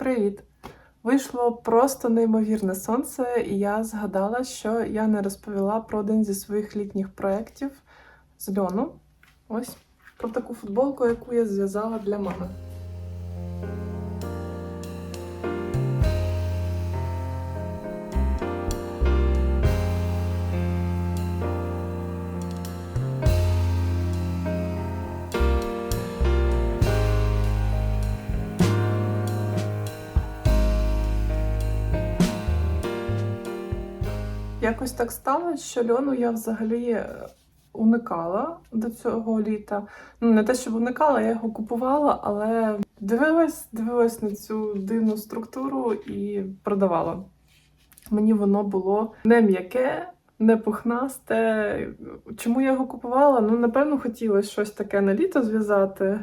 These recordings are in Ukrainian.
Привіт! Вийшло просто неймовірне сонце, і я згадала, що я не розповіла про один зі своїх літніх проєктів з льону. Ось про таку футболку, яку я зв'язала для мами. Якось так сталося, що льону я взагалі е, уникала до цього літа. Ну, не те, щоб уникала, я його купувала, але дивилась, дивилась на цю дивну структуру і продавала. Мені воно було не м'яке, не пухнасте. Чому я його купувала? Ну, напевно, хотілося щось таке на літо зв'язати.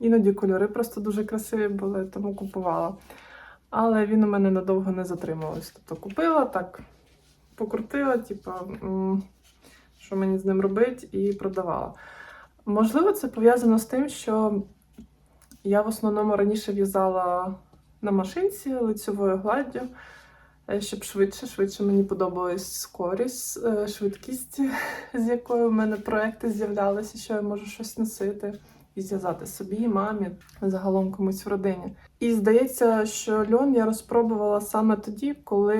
Іноді кольори просто дуже красиві були, тому купувала. Але він у мене надовго не затримувався. Тобто купила так покрутила, м, що мені з ним робити, і продавала. Можливо, це пов'язано з тим, що я в основному раніше в'язала на машинці лицьовою гладдю, е, щоб швидше, швидше мені подобалась скорість, е, швидкість, з якою в мене проекти з'являлися, що я можу щось носити і зв'язати собі, мамі, загалом комусь в родині. І здається, що льон я розпробувала саме тоді, коли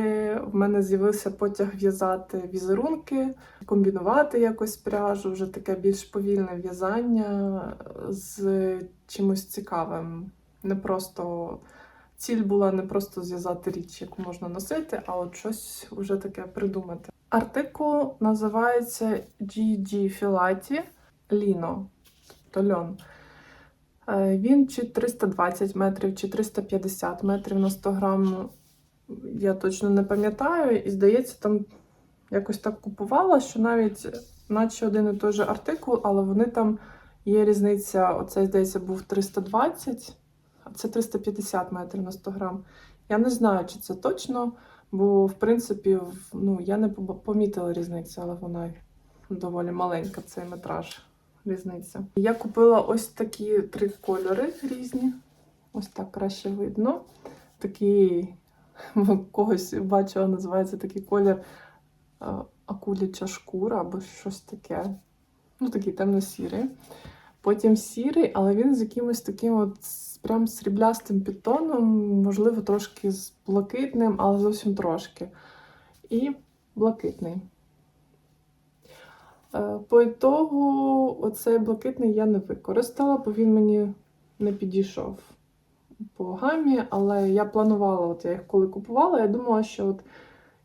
в мене з'явився потяг в'язати візерунки, комбінувати якось пряжу, вже таке більш повільне в'язання з чимось цікавим. Не просто ціль була не просто зв'язати річ, яку можна носити, а от щось вже таке придумати. Артикул називається GG Filati тобто льон. Е, Він чи 320 метрів, чи 350 метрів на 100 грам. Я точно не пам'ятаю. І здається, там якось так купувала, що навіть, наче один і той же артикул, але вони там є різниця. Оцей, здається, був 320, а це 350 метрів на 100 грам. Я не знаю, чи це точно, бо, в принципі, ну, я не помітила різницю, але вона доволі маленька, цей метраж різниця. Я купила ось такі три кольори різні. Ось так краще видно. Такий, когось бачила, називається такий колір е, акуляча шкура або щось таке. Ну, такий темно-сірий. Потім сірий, але він з якимось таким от прям сріблястим підтоном, можливо, трошки з блакитним, але зовсім трошки. І блакитний. Е, По ітогу, оцей блакитний я не використала, бо він мені не підійшов по гамі, але я планувала, от я їх коли купувала, я думала, що от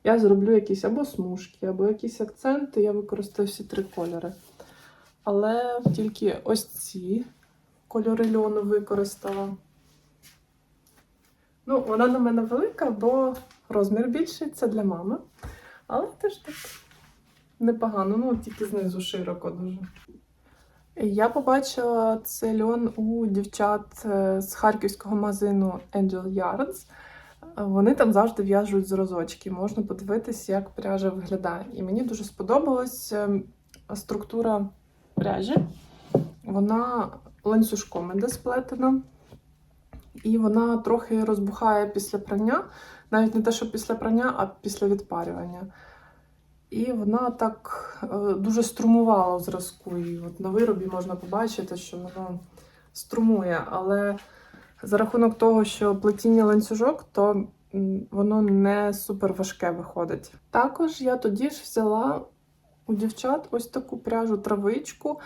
я зроблю якісь або смужки, або якісь акценти, я використаю всі три кольори. Але тільки ось ці кольори льону використала. Ну, вона на мене велика, бо розмір більший, це для мами. Але теж так непогано, ну тільки знизу широко дуже. Я побачила цей льон у дівчат е, з харківського магазину Angel Yards. Вони там завжди в'яжуть зразочки, можна подивитись, як пряжа виглядає. І мені дуже сподобалась е, структура пряжі. Вона ланцюжком іде сплетена, і вона трохи розбухає після прання, навіть не те, що після прання, а після відпарювання. І вона так е, дуже струмувала у зразку. І от на виробі можна побачити, що воно струмує. Але за рахунок того, що плетіння ланцюжок, то воно не супер важке виходить. Також я тоді ж взяла у дівчат ось таку пряжу травичку.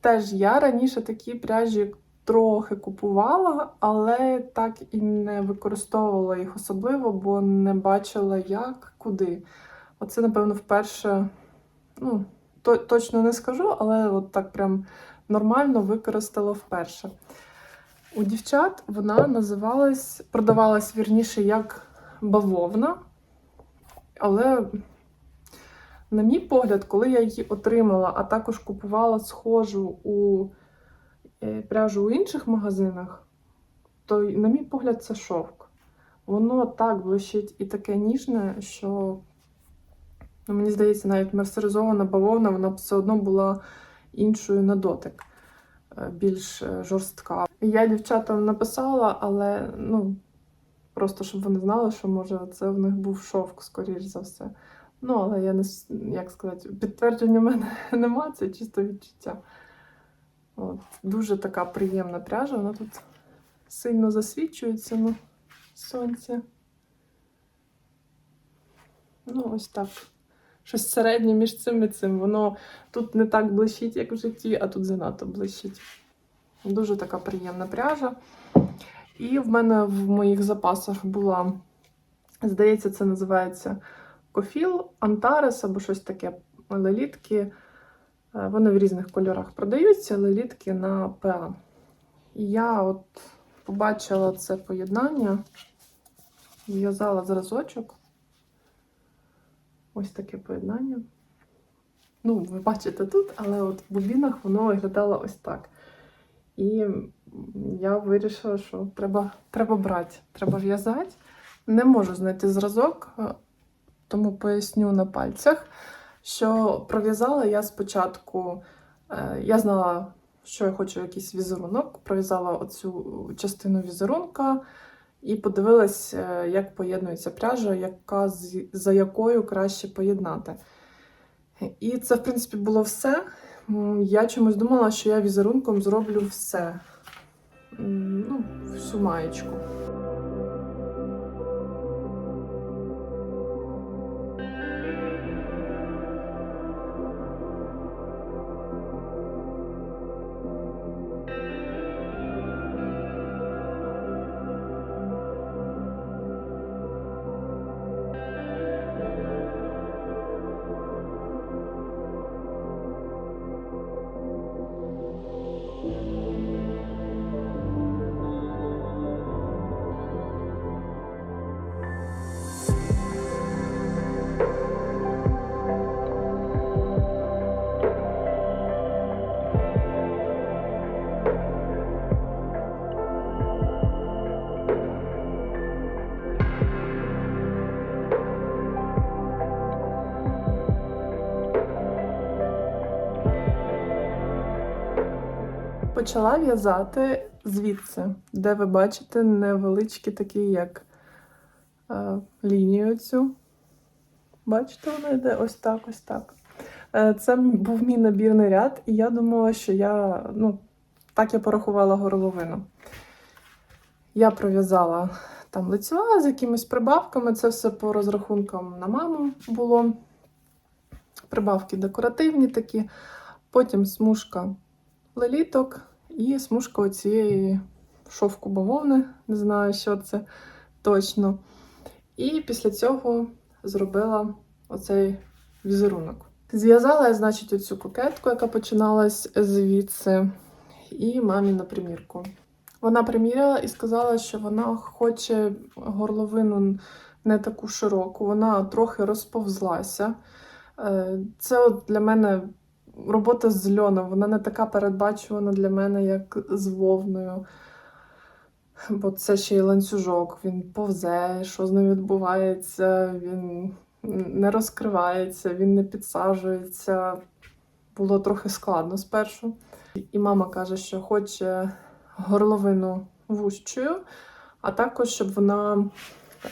Теж я раніше такі пряжі трохи купувала, але так і не використовувала їх особливо, бо не бачила як, куди. Оце, напевно, вперше, ну, то, точно не скажу, але от так прям нормально використала вперше. У дівчат вона називалась, продавалась вірніше як бавовна. Але, на мій погляд, коли я її отримала, а також купувала схожу у е, пряжу у інших магазинах, то, на мій погляд, це шовк. Воно так блищить і таке ніжне, що Ну, мені здається, навіть мерсеризована бавовна, вона б все одно була іншою на дотик, е, більш е, жорстка. Я дівчатам написала, але ну, Просто щоб вони знали, що може це в них був шовк, скоріш за все. Ну, але я не як сказати, підтвердження в мене нема, це чисто відчуття. От. Дуже така приємна пряжа, вона тут сильно засвічується на сонці. Ну, ось так. Щось середнє між цим і цим. Воно тут не так блищить, як в житті, а тут занадто блищить. Дуже така приємна пряжа. І в мене в моїх запасах була, здається, це називається кофіл, антарес або щось таке. Лелітки. Е, Вони в різних кольорах продаються, лелітки на ПА. І я от побачила це поєднання, зв'язала зразочок. Ось таке поєднання. Ну, ви бачите тут, але от в бубінах воно виглядало ось так. І я вирішила, що треба, треба брати, треба в'язати. Не можу знайти зразок, е, тому поясню на пальцях, що пров'язала я спочатку, е, я знала, що я хочу якийсь візерунок, пров'язала оцю частину візерунка і подивилась, е, як поєднується пряжа, яка, за якою краще поєднати. І це, в принципі, було все. Я чомусь думала, що я візерунком зроблю все. Ну, всю маєчку. Почала в'язати звідси, де ви бачите невеличкі такі, як е, лінію цю. Бачите, вона йде ось так, ось так. Е, це був мій набірний ряд, і я думала, що я, ну, так я порахувала горловину. Я пров'язала там лицьова з якимись прибавками, це все по розрахункам на маму було. Прибавки декоративні такі, потім смужка леліток і смужка оцієї шовку бавовни, не знаю, що це точно. І після цього зробила оцей візерунок. Зв'язала я, значить, оцю кокетку, яка починалась звідси, і мамі на примірку. Вона приміряла і сказала, що вона хоче горловину не таку широку, вона трохи розповзлася. Е, Це от для мене робота з льоном, вона не така передбачувана для мене, як з вовною. Бо це ще й ланцюжок, він повзе, що з ним відбувається, він не розкривається, він не підсаджується. Було трохи складно спершу. І мама каже, що хоче горловину вущою, а також щоб вона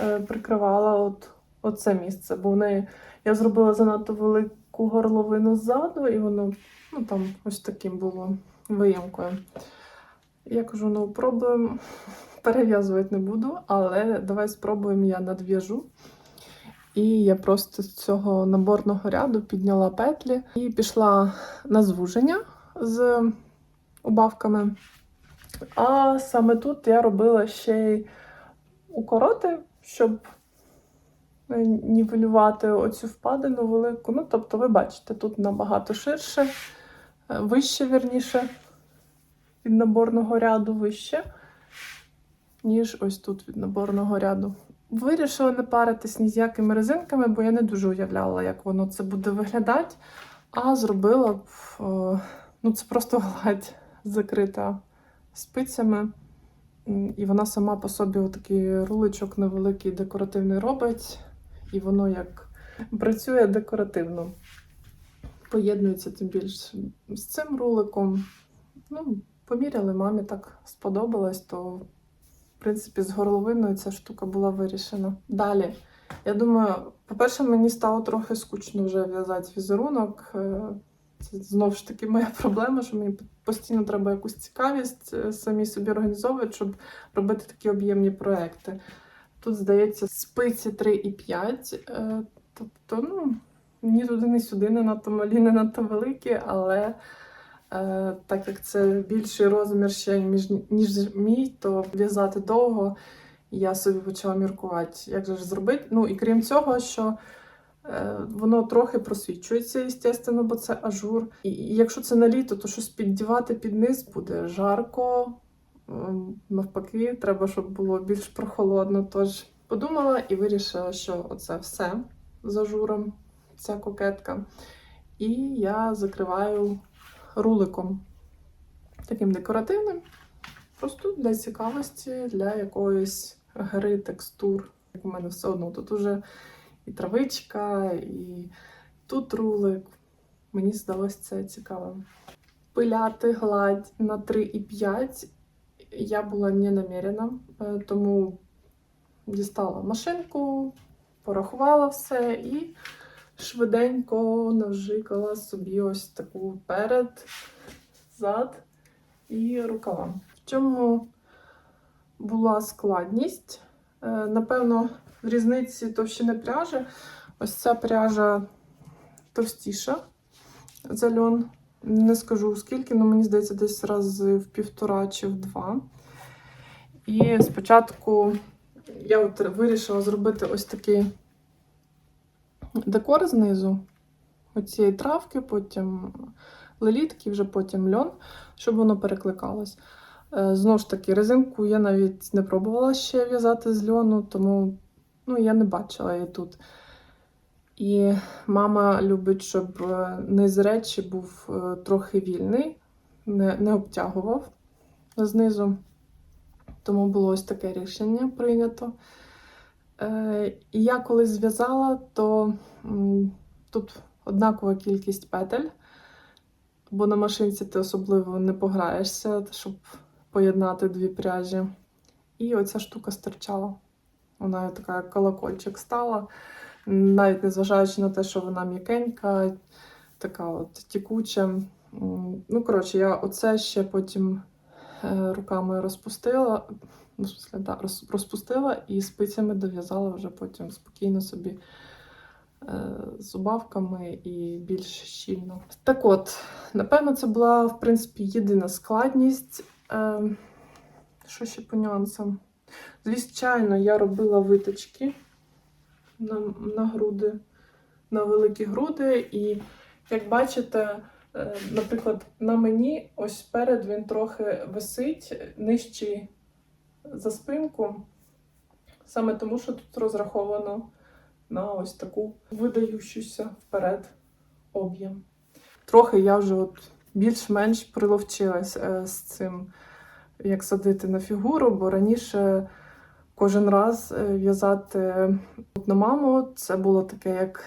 е, прикривала от, оце місце. Бо в неї я зробила занадто велику горловину ззаду, і воно ну, там ось таким було виямкою. Я кажу: ну, пробуємо. Перев'язувати не буду, але давай спробуємо, я надв'яжу. І я просто з цього наборного ряду підняла петлі і пішла на звуження з убавками. А саме тут я робила ще й укороти, щоб нівелювати оцю впадину велику. Ну, тобто, ви бачите, тут набагато ширше, е, вище, вірніше, від наборного ряду вище, ніж ось тут від наборного ряду. Вирішила не паритись ні з якими резинками, бо я не дуже уявляла, як воно це буде виглядати. А зробила б, е, ну це просто гладь закрита спицями. І вона сама по собі отакий руличок невеликий декоративний робить, і воно як працює декоративно. Поєднується тим більш з цим руликом. Ну, поміряли, мамі так сподобалось, то в принципі, з горловиною ця штука була вирішена. Далі, я думаю, по-перше, мені стало трохи скучно вже в'язати візерунок. Е, Це знову ж таки моя проблема, що мені постійно треба якусь цікавість е, самі собі організовувати, щоб робити такі об'ємні проекти. Тут, здається, спиці 3,5. е, Тобто, ну, ні туди, ні сюди, не надто малі, не надто великі, але е, так як це більший розмір ще, ніж, ніж мій, то в'язати довго. Я собі почала міркувати, як же ж зробити. Ну і крім цього, що е, воно трохи просвічується, звісно, бо це ажур. І, і якщо це на літо, то щось піддівати під низ буде жарко. Ем, Навпаки, треба, щоб було більш прохолодно. Тож подумала і вирішила, що оце все з ажуром, ця кокетка. І я закриваю руликом таким декоративним. Просто для цікавості, для якоїсь гри, текстур. Як у мене все одно тут уже і травичка, і тут рулик. Мені здалося це цікавим. Пиляти гладь на 3,5 я була не намірена, е, тому дістала машинку, порахувала все і швиденько навжикала собі ось таку перед, зад і рукава. В чому була складність? Е, Напевно, в різниці товщини пряжі. Ось ця пряжа товстіша за льон. Не скажу скільки, але мені здається, десь раз в півтора чи в два. І спочатку я от вирішила зробити ось такий декор знизу. Оцієї травки, потім лелітки, вже потім льон, щоб воно перекликалось. Е, Знову ж таки, резинку я навіть не пробувала ще в'язати з льону, тому ну, я не бачила її тут. І мама любить, щоб е, низ речі був е, трохи вільний, не, не обтягував знизу. Тому було ось таке рішення прийнято. Е, і я коли зв'язала, то тут однакова кількість петель, бо на машинці ти особливо не пограєшся, щоб поєднати дві пряжі. І оця штука стирчала. Вона така як колокольчик стала, навіть незважаючи на те, що вона м'якенька, така от тікуча. Ну, коротше, я оце ще потім е, руками розпустила, ну, да, розпустила і спицями дов'язала вже потім спокійно собі е, з убавками і більш щільно. Так от, напевно, це була, в принципі, єдина складність. Е, Що ще по нюансам? Звичайно, я робила виточки на, на груди, на великі груди. І як бачите, е, наприклад, на мені ось сперед він трохи висить нижчий за спинку, саме тому, що тут розраховано на ось таку видаючуся вперед об'єм. Трохи я вже от більш-менш приловчилась е, з цим, як садити на фігуру, бо раніше кожен раз е, в'язати от на маму це було таке, як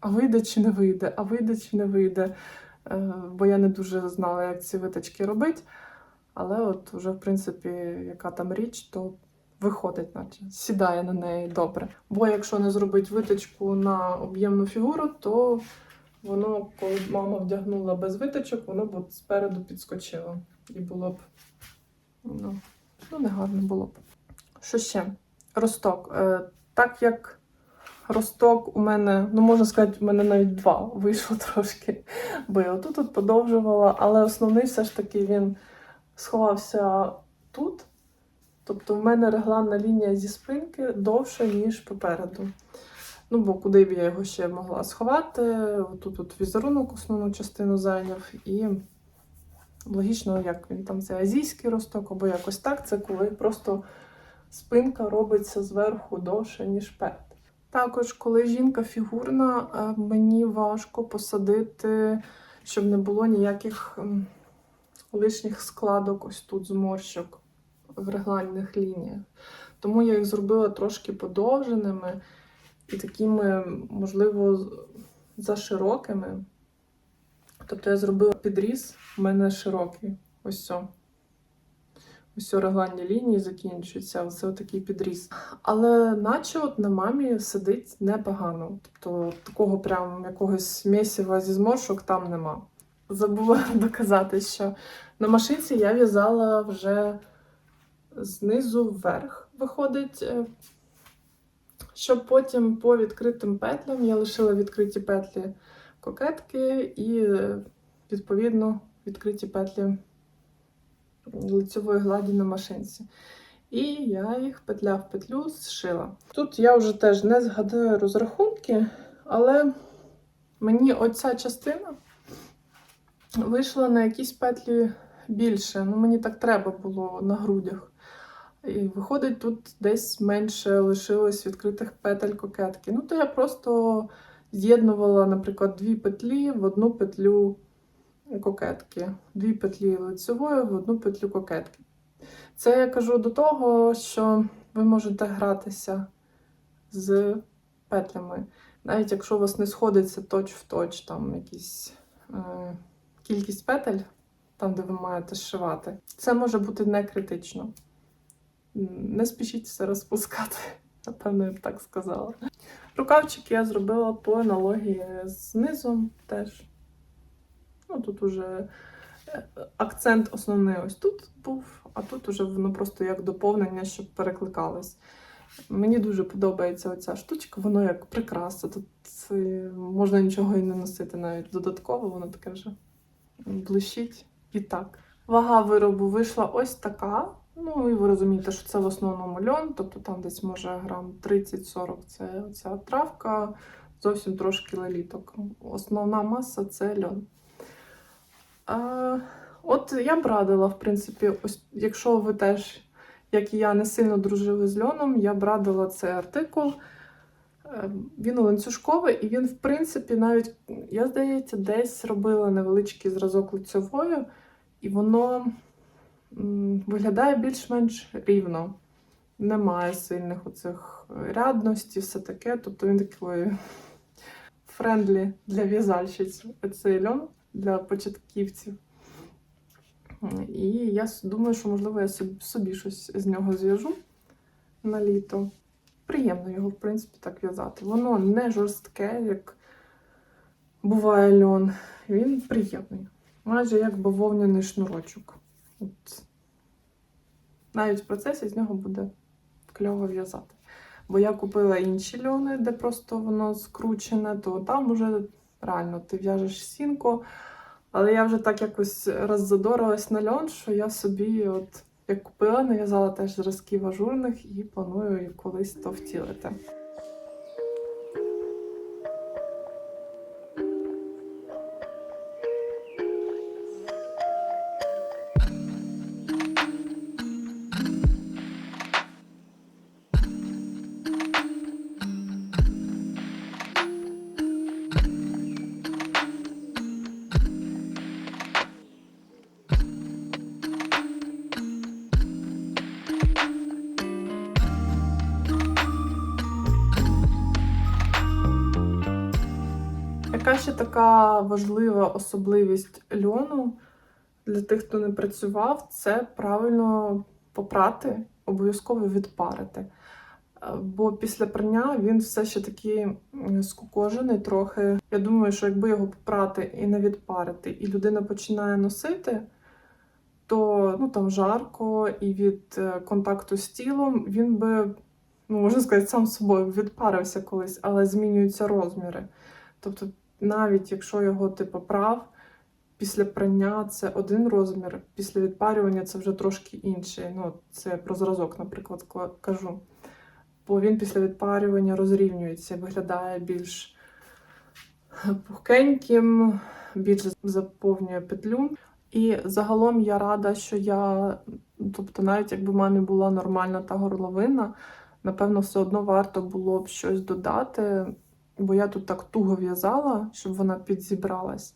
а вийде чи не вийде, а вийде чи не вийде. Е, Бо я не дуже знала, як ці виточки робити. Але от вже, в принципі, яка там річ, то виходить, наче сідає на неї добре. Бо якщо не зробити виточку на об'ємну фігуру, то воно, коли мама вдягнула без виточок, воно б спереду підскочило. І було б ну, ну не гарно було б. Що ще? Росток. Е, так як росток у мене, ну можна сказати, у мене навіть два вийшло трошки. Бо я отут от подовжувала, але основний все ж таки він сховався тут. Тобто в мене регланна лінія зі спинки довша, ніж попереду. Ну, бо куди б я його ще могла сховати? Тут от візерунок основну частину зайняв. І логічно, як він там це азійський росток, або якось так. Це коли просто спинка робиться зверху довше, ніж перед. Також, коли жінка фігурна, е, мені важко посадити, щоб не було ніяких лишніх складок ось тут зморщок в регланних лініях. Тому я їх зробила трошки подовженими і такими, можливо, з- заширокими. Тобто я зробила підріз, в мене широкий. Ось все. Ось регланні лінії закінчуються, оце такий підріз. Але наче от на мамі сидить непогано. Тобто такого прям якогось місіва зі зморшок там нема. Забула доказати, що на машинці я в'язала вже знизу вверх, виходить, е, щоб потім по відкритим петлям я лишила відкриті петлі кокетки і, е, відповідно, відкриті петлі лицьової гладі на машинці. І я їх петля в петлю зшила. Тут я вже теж не згадаю розрахунки, але мені оця частина вийшла на якісь петлі більше. Ну, мені так треба було на грудях. І виходить, тут десь менше лишилось відкритих петель кокетки. Ну, то я просто з'єднувала, наприклад, дві петлі в одну петлю кокетки, дві петлі лицевої в одну петлю кокетки. Це я кажу до того, що ви можете гратися з петлями. Навіть якщо у вас не сходиться точ в точ, там якісь е, кількість петель, там, де ви маєте зшивати, це може бути не критично. Не спішіть все розпускати, напевно, я б так сказала. Рукавчики я зробила по аналогії з низом теж. Ну, тут уже е, акцент основний ось тут був, а тут уже воно просто як доповнення, щоб перекликалось. Мені дуже подобається оця штучка, воно як прикраса. Тут е, можна нічого і не носити навіть додатково, воно таке вже блищить і так. Вага виробу вийшла ось така. Ну, і ви розумієте, що це в основному льон, тобто там десь може грам 30-40 це оця травка, зовсім трошки леліток. Основна маса це льон. От я б радила, в принципі, ось, якщо ви теж, як і я, не сильно дружили з льоном, я б радила цей артикул. Е, Він ланцюжковий, і він, в принципі, навіть, я здається, десь робила невеличкий зразок лицьовою, і воно виглядає більш-менш рівно. Немає сильних оцих рядності, все таке. Тобто він такий френдлі для в'язальщиць. Оцей льон для початківців. І я думаю, що, можливо, я собі, щось з нього зв'яжу на літо. Приємно його, в принципі, так в'язати. Воно не жорстке, як буває льон. Він приємний. Майже як бавовняний шнурочок. От. Навіть в процесі з нього буде кльово в'язати. Бо я купила інші льони, де просто воно скручене, то там уже реально ти в'яжеш сінку. Але я вже так якось роззадорилась на льон, що я собі, от як купила, нав'язала теж зразків ажурних і планую колись то втілити. Яка ще така важлива особливість льону для тих, хто не працював, це правильно попрати, обов'язково відпарити. Е, Бо після прання він все ще такий скукожений трохи. Я думаю, що якби його попрати і не відпарити, і людина починає носити, то ну, там жарко і від е, контакту з тілом він би, ну, можна сказати, сам собою відпарився колись, але змінюються розміри. Тобто навіть якщо його ти поправ, після прання це один розмір, після відпарювання це вже трошки інший. Ну, це про зразок, наприклад, кла- кажу. Бо він після відпарювання розрівнюється, виглядає більш пухкеньким, більш заповнює петлю. І загалом я рада, що я, тобто, навіть якби в мене була нормальна та горловина, напевно, все одно варто було б щось додати, бо я тут так туго в'язала, щоб вона підзібралась,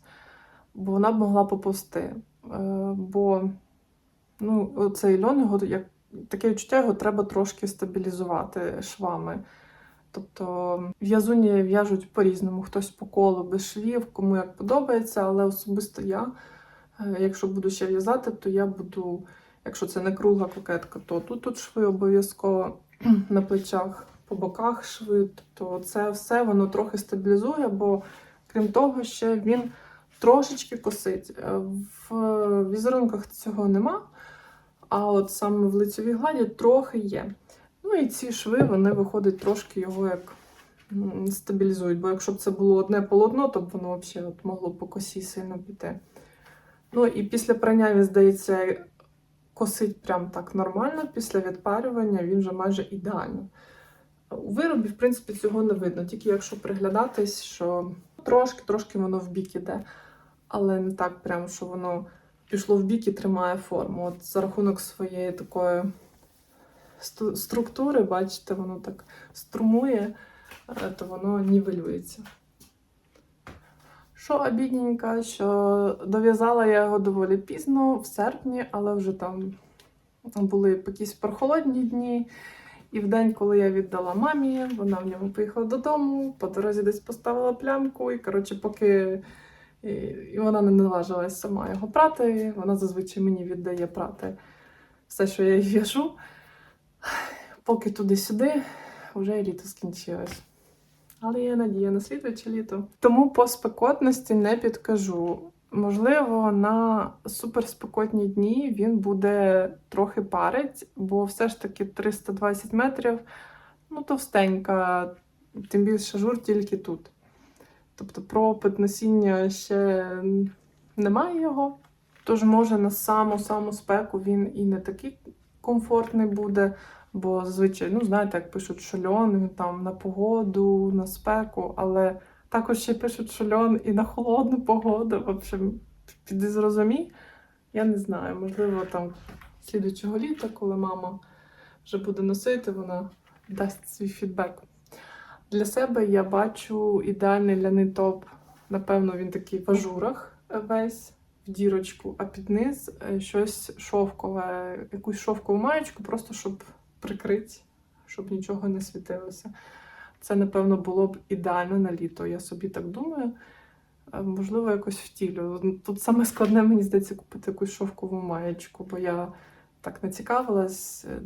бо вона б могла поповсти. Е, Бо ну, цей льон, його, як, таке відчуття, його треба трошки стабілізувати швами. Тобто в'язуні в'яжуть по-різному, хтось по колу без швів, кому як подобається, але особисто я, е, якщо буду ще в'язати, то я буду Якщо це не кругла кокетка, то тут шви обов'язково на плечах, по боках шви. Тобто це все воно трохи стабілізує, бо крім того, ще він трошечки косить. Е, В візерунках цього нема, а от саме в лицевій гладі трохи є. Ну і ці шви, вони виходять трошки його як стабілізують. Бо якщо б це було одне полотно, то б воно взагалі от могло по косі сильно піти. Ну і після прання, він, здається, косить прям так нормально. Після відпарювання він вже майже ідеально. У виробі, в принципі, цього не видно, тільки якщо приглядатись, що трошки-трошки воно в бік іде, але не так прям, що воно пішло в бік і тримає форму. От за рахунок своєї такої структури, бачите, воно так струмує, е, то воно нівелюється. Що обідненько, що дов'язала я його доволі пізно, в серпні, але вже там були якісь прохолодні дні. І в день, коли я віддала мамі, вона в ньому поїхала додому, по дорозі десь поставила плямку, і коротше, поки і, і вона не наважилась сама його прати, вона зазвичай мені віддає прати все, що я їй в'яжу. Поки туди-сюди, вже літо скінчилось. Але є надія на слідуюче літо. Тому по спекотності не підкажу. Можливо, на суперспекотні дні він буде трохи парить, бо все ж таки 320 метрів ну, товстенька, тим більше жур тільки тут. Тобто пропит носіння ще немає його. Тож, може, на саму-саму спеку він і не такий комфортний буде, бо зазвичай, ну, знаєте, як пишуть, що він там на погоду, на спеку, але також ще пишуть, що льон і на холодну погоду. В общем, піди зрозумій. Я не знаю, можливо, там слідучого літа, коли мама вже буде носити, вона дасть свій фідбек. Для себе я бачу ідеальний ляний топ. Напевно, він такий в ажурах весь, в дірочку, а під низ е, щось шовкове, якусь шовкову маєчку, просто щоб прикрити, щоб нічого не світилося. Це, напевно, було б ідеально на літо. Я собі так думаю. Е, Можливо, якось втілю. Тут саме складне, мені здається, купити якусь шовкову маєчку, бо я так не цікавилась е,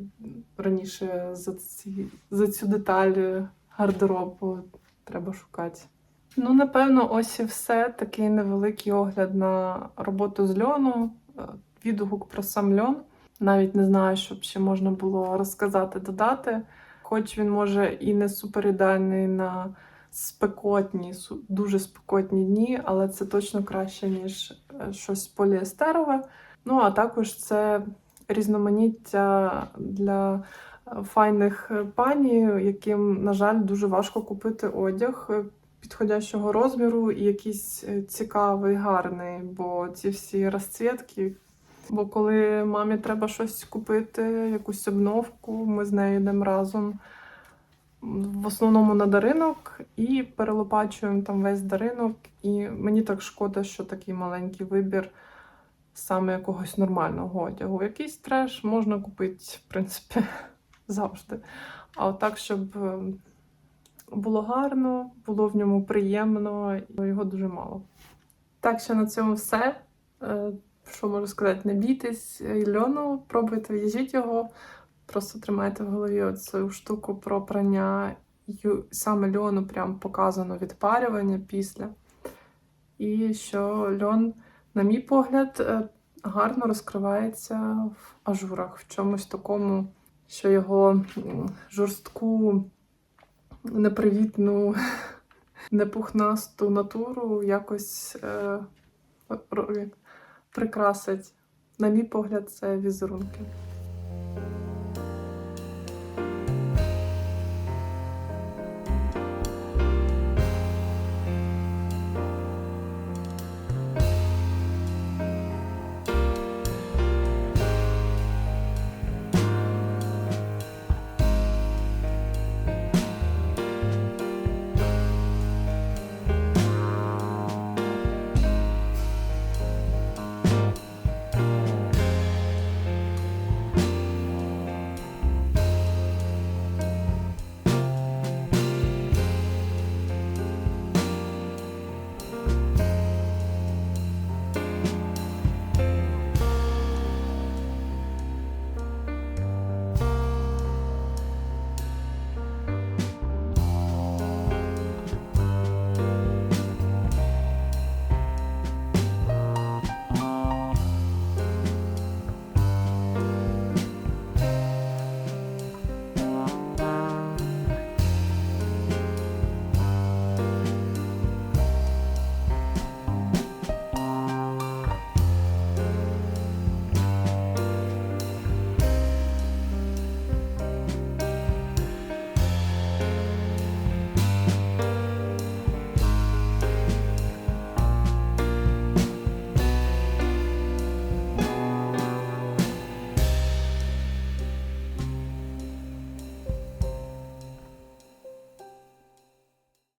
раніше за, ці, за цю деталь гардеробу. Треба шукати. Ну, напевно, ось і все. Такий невеликий огляд на роботу з льону, е, відгук про сам льон. Навіть не знаю, щоб ще можна було розказати, додати. Хоч він може і не суперідеальний на спекотні, дуже спекотні дні, але це точно краще, ніж е, щось поліестерове. Ну, а також це різноманіття для е, файних е, пані, яким, на жаль, дуже важко купити одяг підходящого розміру і якийсь цікавий, гарний, бо ці всі розцвітки. Бо коли мамі треба щось купити, якусь обновку, ми з нею йдемо разом в основному на даринок і перелопачуємо там весь даринок. І мені так шкода, що такий маленький вибір саме якогось нормального одягу. Якийсь треш можна купити, в принципі, завжди. А так, щоб е, було гарно, було в ньому приємно, його дуже мало. Так що на цьому все. Е, Що можу сказати, не бійтесь льону, пробуйте в'яжіть його. Просто тримайте в голові цю штуку про прання. Саме льону прям показано відпарювання після. І що льон, на мій погляд, е, гарно розкривається в ажурах, в чомусь такому, що його жорстку, непривітну, непухнасту натуру якось е, прикрасить. На мій погляд, це візерунки.